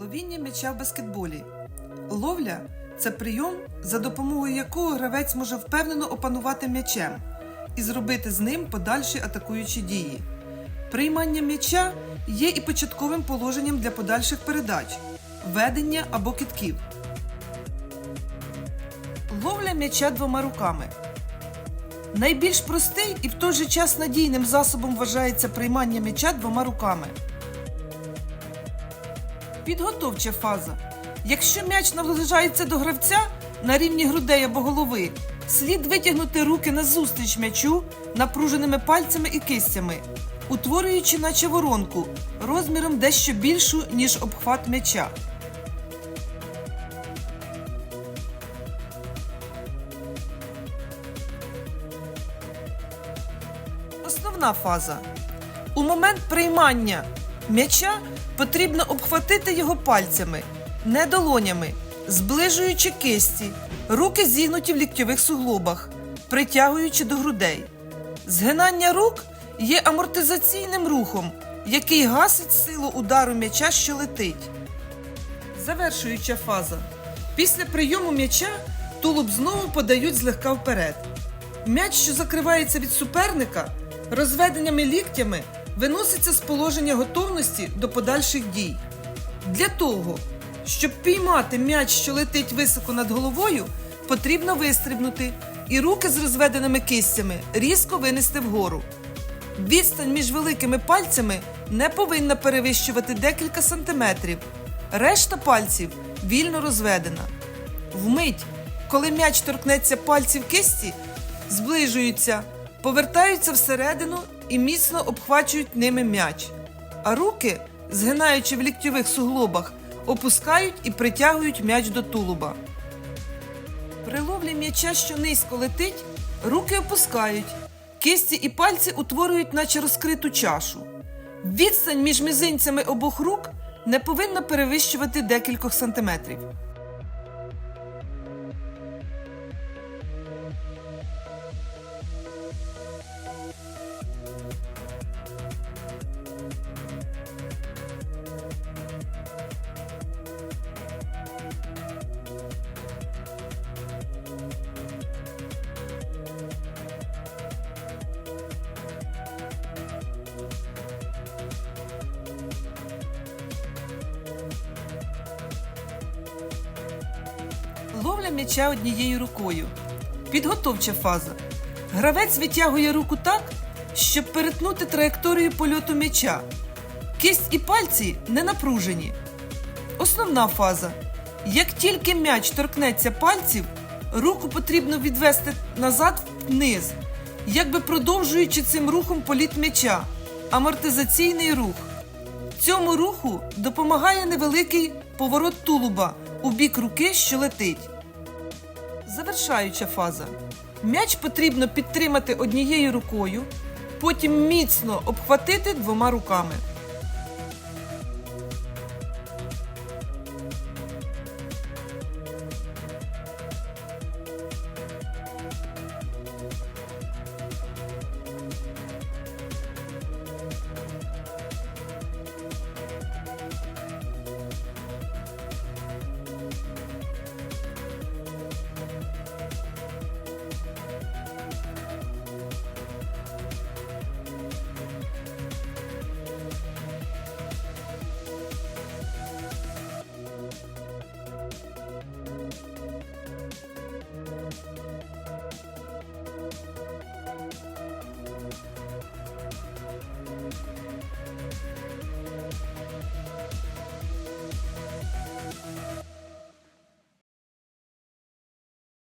Ловіння м'яча в баскетболі. Ловля це прийом, за допомогою якого гравець може впевнено опанувати м'ячем і зробити з ним подальші атакуючі дії. Приймання м'яча є і початковим положенням для подальших передач, ведення або китків. Ловля м'яча двома руками. Найбільш простий і в той же час надійним засобом вважається приймання м'яча двома руками. Підготовча фаза. Якщо м'яч наближається до гравця на рівні грудей або голови, слід витягнути руки назустріч м'ячу напруженими пальцями і кистями, утворюючи наче воронку розміром дещо більшу, ніж обхват м'яча. Основна фаза. У момент приймання м'яча потрібно обхватити його пальцями, не долонями, зближуючи кисті, руки зігнуті в ліктьових суглобах, притягуючи до грудей. Згинання рук є амортизаційним рухом, який гасить силу удару м'яча, що летить. Завершуюча фаза. Після прийому м'яча тулуб знову подають злегка вперед. М'яч, що закривається від суперника, розведеннями ліктями виноситься з положення готовності до подальших дій. Для того, щоб піймати м'яч, що летить високо над головою, потрібно вистрибнути і руки з розведеними кистями різко винести вгору. Відстань між великими пальцями не повинна перевищувати декілька сантиметрів. Решта пальців вільно розведена. Вмить, коли м'яч торкнеться пальців кисті, зближуються, повертаються всередину і міцно обхвачують ними м'яч. А руки, згинаючи в ліктьових суглобах, опускають і притягують м'яч до тулуба. При ловлі м'яча, що низько летить, руки опускають, кисті і пальці утворюють, наче розкриту чашу. Відстань між мізинцями обох рук не повинна перевищувати декількох сантиметрів. Ловля м'яча однією рукою. Підготовча фаза. Гравець витягує руку так, щоб перетнути траєкторію польоту м'яча. Кисть і пальці не напружені. Основна фаза. Як тільки м'яч торкнеться пальців, руку потрібно відвести назад вниз, якби продовжуючи цим рухом політ м'яча. Амортизаційний рух. Цьому руху допомагає невеликий поворот тулуба у бік руки, що летить. Завершаюча фаза. М'яч потрібно підтримати однією рукою, потім міцно обхватити двома руками.